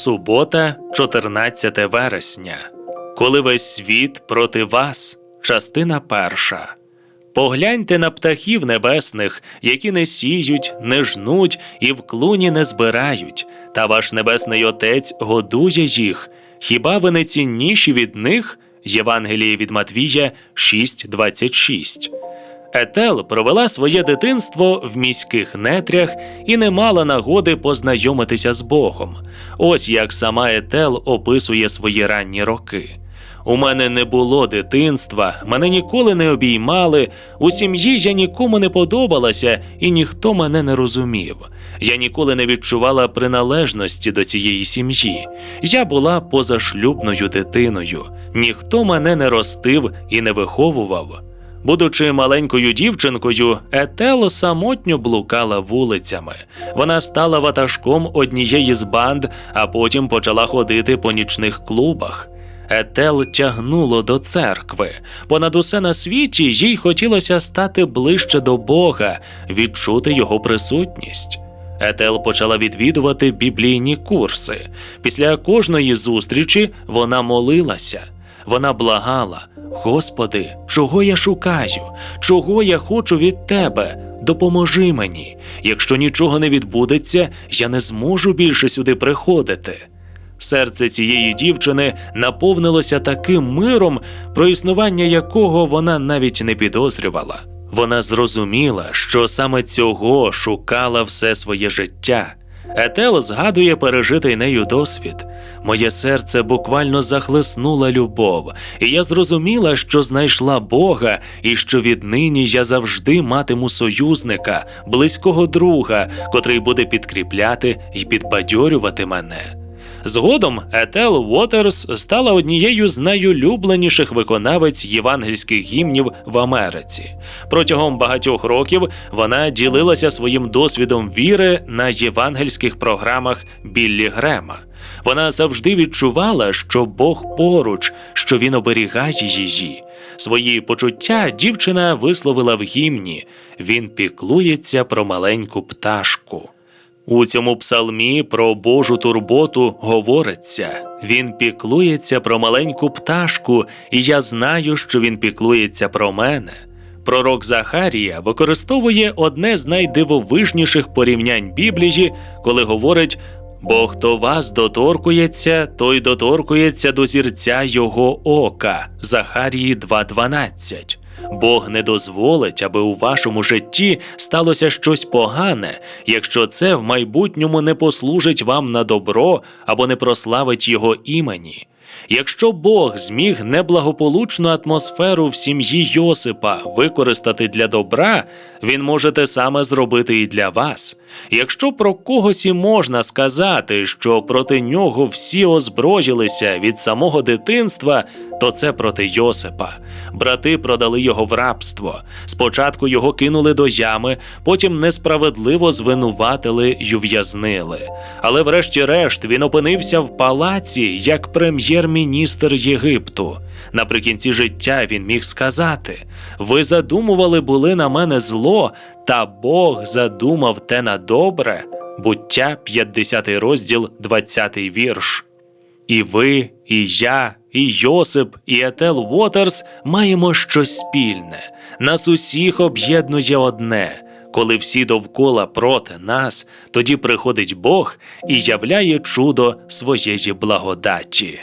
Субота, 14 вересня. Коли весь світ проти вас. Частина перша. Погляньте на птахів небесних, які не сіють, не жнуть і в клуні не збирають, та ваш небесний Отець годує їх. Хіба ви не цінніші від них? Євангеліє від Матвія 6.26. Етел провела своє дитинство в міських нетрях і не мала нагоди познайомитися з Богом. Ось як сама Етел описує свої ранні роки. У мене не було дитинства, мене ніколи не обіймали, у сім'ї я нікому не подобалася і ніхто мене не розумів. Я ніколи не відчувала приналежності до цієї сім'ї. Я була позашлюбною дитиною, ніхто мене не ростив і не виховував. Будучи маленькою дівчинкою, Етел самотньо блукала вулицями. Вона стала ватажком однієї з банд, а потім почала ходити по нічних клубах. Етел тягнуло до церкви. Понад усе на світі їй хотілося стати ближче до Бога, відчути його присутність. Етел почала відвідувати біблійні курси. Після кожної зустрічі вона молилася. Вона благала: Господи, чого я шукаю? Чого я хочу від Тебе? Допоможи мені. Якщо нічого не відбудеться, я не зможу більше сюди приходити. Серце цієї дівчини наповнилося таким миром, про існування якого вона навіть не підозрювала. Вона зрозуміла, що саме цього шукала все своє життя. Етел згадує пережитий нею досвід. Моє серце буквально захлеснула любов, і я зрозуміла, що знайшла Бога, і що віднині я завжди матиму союзника, близького друга, котрий буде підкріпляти і підбадьорювати мене. Згодом Етел Уотерс стала однією з найулюбленіших виконавець євангельських гімнів в Америці. Протягом багатьох років вона ділилася своїм досвідом віри на євангельських програмах Біллі Грема. Вона завжди відчувала, що Бог поруч, що він оберігає її. Свої почуття дівчина висловила в гімні. Він піклується про маленьку пташку. У цьому псалмі про Божу турботу говориться: Він піклується про маленьку пташку, і я знаю, що він піклується про мене. Пророк Захарія використовує одне з найдивовижніших порівнянь Біблії, коли говорить: Бо хто вас доторкується, той доторкується до зірця його ока. Захарії 2.12. Бог не дозволить, аби у вашому житті сталося щось погане, якщо це в майбутньому не послужить вам на добро або не прославить його імені. Якщо Бог зміг неблагополучну атмосферу в сім'ї Йосипа використати для добра, він може те саме зробити і для вас. Якщо про когось і можна сказати, що проти нього всі озброїлися від самого дитинства, то це проти Йосипа. Брати продали його в рабство. Спочатку його кинули до ями, потім несправедливо звинуватили й ув'язнили. Але врешті-решт він опинився в палаці як прем'єр-міністр Єгипту. Наприкінці життя він міг сказати: Ви задумували були на мене зло, та Бог задумав те на добре. Буття 50 розділ, 20 вірш. І ви, і я, і Йосип, і Етел Уотерс маємо щось спільне. Нас усіх об'єднує одне. Коли всі довкола проти нас, тоді приходить Бог і являє чудо своєї благодаті.